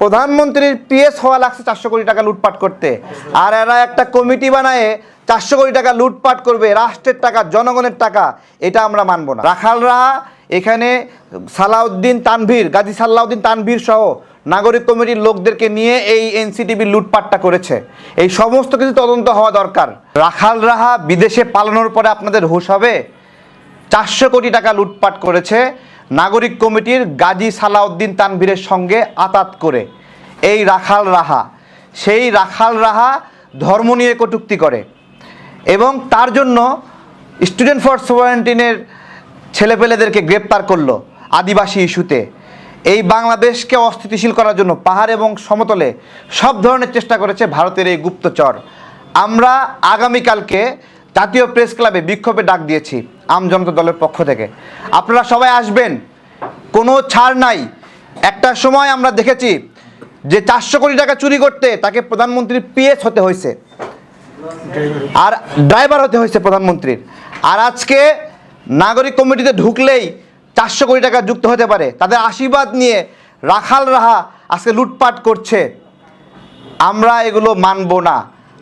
প্রধানমন্ত্রীর পিএস হওয়া লাগছে চারশো কোটি টাকা লুটপাট করতে। আর এরা একটা কমিটি বানায় চারশো কোটি টাকা লুটপাট করবে, রাষ্ট্রের টাকা, জনগণের টাকা, এটা আমরা মানব না। রাখালরা এখানে সালাউদ্দিন তানভীর, গাজী সাল্লাউদ্দিন তানভীর সহ নাগরিক কমিটির লোকদেরকে নিয়ে এই এনসিটিভি লুটপাটটা করেছে। এই সমস্ত কিছু তদন্ত হওয়া দরকার। রাখাল রাহা বিদেশে পালানোর পরে আপনাদের হুশ হবে, চারশো কোটি টাকা লুটপাট করেছে। নাগরিক কমিটির গাজী সালাউদ্দিন তানভীরের সঙ্গে আতাত করে। এই রাখাল রাহা, সেই রাখাল রাহা ধর্ম নিয়ে কটূক্তি করে এবং তার জন্য স্টুডেন্ট ফর সোভারেন্টিনের ছেলেপেলেদেরকে গ্রেপ্তার করল আদিবাসী ইস্যুতে। এই বাংলাদেশকে অস্থিতিশীল করার জন্য পাহাড় এবং সমতলে সব ধরনের চেষ্টা করেছে ভারতের এই গুপ্তচর। আমরা আগামীকালকে জাতীয় প্রেস ক্লাবে বিক্ষোভে ডাক দিয়েছি। আম জনতা দলের পক্ষ থেকে। আপনারা সবাই আসবেন, কোনো ছাড় নাই। একটা সময় আমরা দেখেছি যে চারশো কোটি টাকা চুরি করতে তাকে প্রধানমন্ত্রীর পিএস হতে হয়েছে। আর ড্রাইভার হতে হয়েছে প্রধানমন্ত্রীর। আর আজকে নাগরিক কমিটিতে ঢুকলেই চারশো কোটি টাকা যুক্ত হতে পারে। তাদের আশীর্বাদ নিয়ে রাখাল রাহা আজকে লুটপাট করছে। আমরা এগুলো মানব না।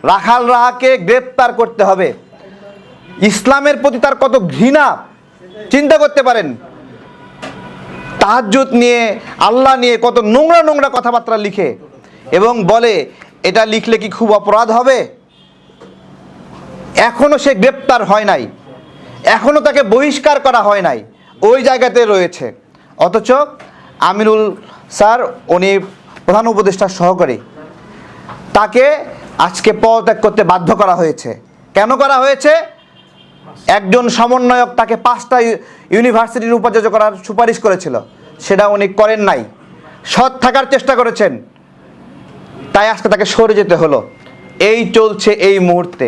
রাখাল রাহাকে গ্রেপ্তার করতে হবে। ইসলামের প্রতি তার কত ঘৃণা, চিন্তা করতে পারেন। তাহাজ্জুদ নিয়ে, আল্লাহ নিয়ে কত নোংরা নোংরা কথাবার্তা লিখে এবং বলে, এটা লিখলে কি খুব অপরাধ হবে? এখনও সে গ্রেপ্তার হয় নাই। এখনও তাকে বহিষ্কার করা হয় নাই। ওই জায়গাতে রয়েছে। অথচ আমিরুল স্যার, উনি প্রধান উপদেষ্টার সহকারী, তাকে আজকে পদত্যাগ করতে বাধ্য করা হয়েছে। কেন করা হয়েছে? একজন সমন্বয়ক তাকে পাঁচটা ইউনিভার্সিটির উপাচার্য করার সুপারিশ করেছিল, সেটা উনি করেন নাই। সৎ থাকার চেষ্টা করেছেন, তাই আজকে তাকে সরে যেতে হলো। এই চলছে এই মুহূর্তে।